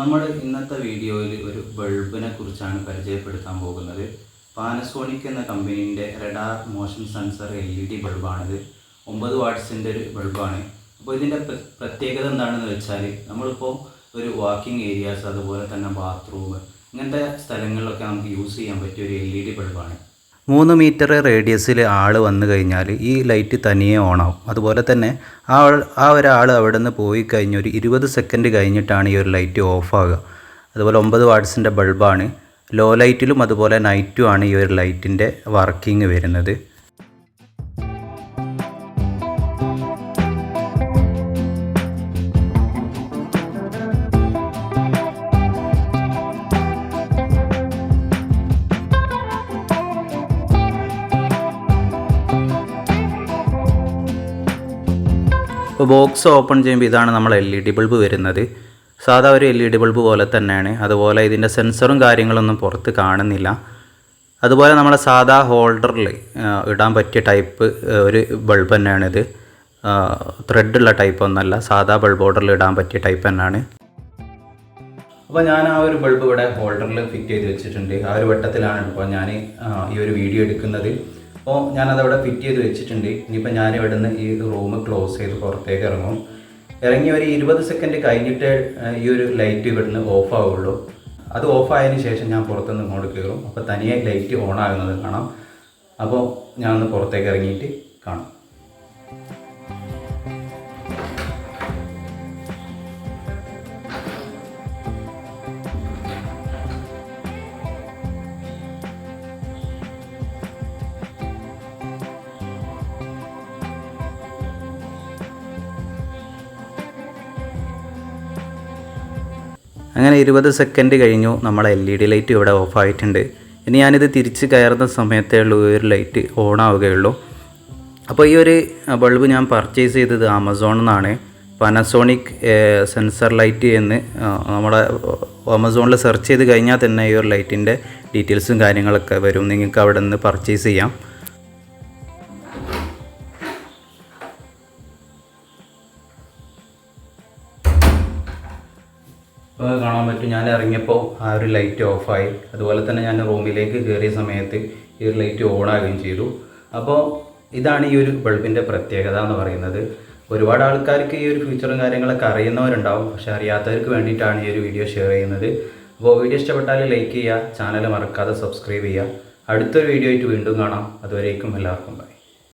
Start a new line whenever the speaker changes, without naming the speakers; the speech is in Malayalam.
നമ്മൾ ഇന്നത്തെ വീഡിയോയിൽ ഒരു ബൾബിനെ കുറിച്ചാണ് പരിചയപ്പെടുത്താൻ പോകുന്നത്. പാനസോണിക് എന്ന കമ്പനീന്റെ radar motion sensor L E D ബൾബാണിത്. ഒമ്പത് വാട്ട്സിന്റെ ഒരു ബൾബാണ്. അപ്പോൾ ഇതിന്റെ പ്രത്യേകത എന്താണെന്ന് വെച്ചാൽ നമ്മളിപ്പോൾ ഒരു വാക്കിംഗ് ഏരിയാസ് അതുപോലെ തന്നെ ബാത്റൂം ഇങ്ങനത്തെ സ്ഥലങ്ങളിലൊക്കെ നമുക്ക് യൂസ് ചെയ്യാൻ പറ്റിയ ഒരു എൽ ഇ ഡി ബൾബാണ്. മൂന്ന് മീറ്റർ റേഡിയസിൽ ആൾ വന്നു കഴിഞ്ഞാൽ ഈ ലൈറ്റ് തനിയെ ഓണാവും അതുപോലെ തന്നെ ആ ആ ഒരാൾ അവിടെ നിന്ന് പോയി കഴിഞ്ഞ് ഒരു ഇരുപത് സെക്കൻഡ് കഴിഞ്ഞിട്ടാണ് ഈ ഒരു ലൈറ്റ് ഓഫാകുക അതുപോലെ ഒമ്പത് വാട്ട്സിന്റെ ബൾബാണ് ലോ ലൈറ്റിലും അതുപോലെ നൈറ്റുമാണ് ഈ ഒരു ലൈറ്റിന്റെ വർക്കിംഗ് വരുന്നത്. ബോക്സ് ഓപ്പൺ ചെയ്യുമ്പോൾ ഇതാണ് നമ്മൾ എൽ ഇ ഡി ബൾബ് വരുന്നത്. സാധാ ഒരു എൽ ഇ ഡി ബൾബ് പോലെ തന്നെയാണ്. അതുപോലെ ഇതിന്റെ സെൻസറും കാര്യങ്ങളൊന്നും പുറത്ത് കാണുന്നില്ല. അതുപോലെ നമ്മളെ സാധാ ഹോൾഡറിൽ ഇടാൻ പറ്റിയ ടൈപ്പ് ഒരു ബൾബ് തന്നെയാണിത്. ത്രെഡുള്ള ടൈപ്പ് ഒന്നല്ല സാധാ ബൾബ് ഹോൾഡറിൽ ഇടാൻ പറ്റിയ ടൈപ്പ് തന്നെയാണ്. അപ്പോൾ ഞാൻ ആ ഒരു ബൾബ് ഇവിടെ ഹോൾഡറിൽ ഫിറ്റ് ചെയ്ത് വെച്ചിട്ടുണ്ട്. ആ ഒരു വട്ടത്തിലാണ് ഇപ്പോൾ ഞാൻ ഈ ഒരു വീഡിയോ എടുക്കുന്നത്. അപ്പോൾ ഞാനതവിടെ ഫിറ്റ് ചെയ്ത് വെച്ചിട്ടുണ്ട്. ഇനിയിപ്പോൾ ഞാൻ ഇവിടെ നിന്ന് ഈ റൂം ക്ലോസ് ചെയ്ത് പുറത്തേക്ക് ഇറങ്ങും. ഇറങ്ങി ഒരു ഇരുപത് സെക്കൻഡ് കഴിഞ്ഞിട്ട് ഈ ഒരു ലൈറ്റ് ഇവിടുന്ന് ഓഫ് ആവുള്ളൂ. അത് ഓഫ് ആയതിനു ശേഷം ഞാൻ പുറത്തുനിന്ന് ഇങ്ങോട്ട് കയറും. അപ്പോൾ തനിയെ ലൈറ്റ് ഓൺ ആകുന്നത് കാണാം. അപ്പോൾ ഞാൻ ഒന്ന് പുറത്തേക്ക് ഇറങ്ങിയിട്ട് കാണാം. അങ്ങനെ ഇരുപത് സെക്കൻഡ് കഴിഞ്ഞു. നമ്മളെ എൽ ഇ ഡി ലൈറ്റ് ഇവിടെ ഓഫ് ആയിട്ടുണ്ട്. ഇനി ഞാനിത് തിരിച്ച് കയറുന്ന സമയത്തേ ഉള്ളൂ ഈ ഒരു ലൈറ്റ് ഓൺ ആവുകയുള്ളൂ. അപ്പോൾ ഈ ഒരു ബൾബ് ഞാൻ പർച്ചേസ് ചെയ്തത് ആമസോണിൽ നിന്നാണ് പനസോണിക് സെൻസർ ലൈറ്റ് എന്ന് നമ്മുടെ ആമസോണിൽ സെർച്ച് ചെയ്ത് കഴിഞ്ഞാൽ തന്നെ ഈ ഒരു ലൈറ്റിന്റെ ഡീറ്റെയിൽസും കാര്യങ്ങളൊക്കെ വരും. നിങ്ങൾക്ക് അവിടെ നിന്ന് പർച്ചേസ് ചെയ്യാം. ഇപ്പോൾ കാണാൻ പറ്റും. ഞാൻ ഇറങ്ങിയപ്പോൾ ആ ഒരു ലൈറ്റ് ഓഫായി അതുപോലെ തന്നെ ഞാൻ റൂമിലേക്ക് കയറിയ സമയത്ത് ഈ ഒരു ലൈറ്റ് ഓൺ ആകുകയും ചെയ്തു. അപ്പോൾ ഇതാണ് ഈ ഒരു ബൾബിന്റെ പ്രത്യേകത എന്ന് പറയുന്നത്. ഒരുപാട് ആൾക്കാർക്ക് ഈ ഒരു ഫീച്ചറും കാര്യങ്ങളൊക്കെ അറിയുന്നവരുണ്ടാവും. പക്ഷെ അറിയാത്തവർക്ക് വേണ്ടിയിട്ടാണ് ഈ ഒരു വീഡിയോ ഷെയർ ചെയ്യുന്നത്. അപ്പോൾ വീഡിയോ ഇഷ്ടപ്പെട്ടാൽ ലൈക്ക് ചെയ്യുക ചാനൽ മറക്കാതെ സബ്സ്ക്രൈബ് ചെയ്യുക. അടുത്തൊരു വീഡിയോ ആയിട്ട് വീണ്ടും കാണാം. അതുവരേക്കും എല്ലാവർക്കും ബൈ